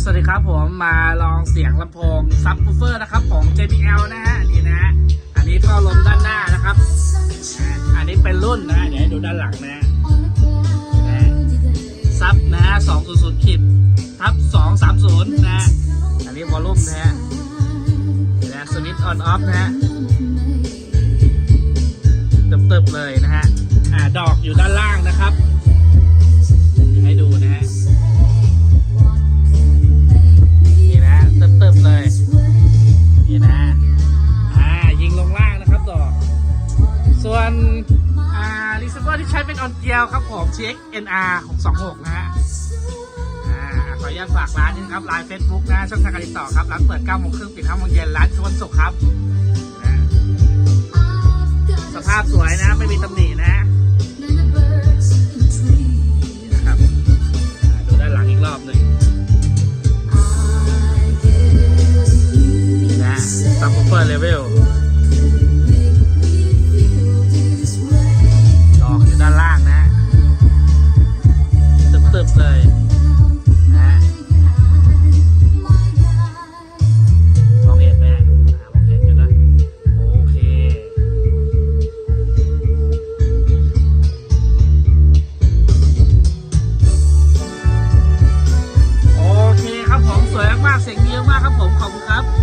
สวัสดีครับผมมาลองเสียงลำโพงซับวูเฟอร์นะครับของ JBL นะฮะนี่นะฮะอันนี้ท่อลมด้านหน้านะครับ อันนี้เป็นรุ่นนะเดี๋ยวให้ดูด้านหลังนะฮะนะฮะซับนะฮะ200ขีดทับ230นะฮะอันนี้วอลลุ่มนะฮะนี่นะสวิตช์ออนออฟนะฮะเติบๆเลยนะฮะอ่าดอกอยู่ด้านล่างนะครับ ยิงลงล่างนะครับดอก ส่วนอ่ารีเซิร์ฟเวอร์ที่ใช้เป็นออนเกียวครับผม CX NR 626 นะฮะขออนุญาตฝากร้านนี้ครับไลน์เฟซบุ๊กนะช่องทางการติดต่อครับ ร้านเปิด9โมงครึ่งปิด5โมงเย็นร้านทุกวันศุกร์ครับ สภาพสวยนะ ไม่มีตำหนินะนะครับอ่าดูด้านหลังอีกรอบหนึ่งนะซับวูเฟอร์เลเวล เยอะมากครับผมขอบคุณครับ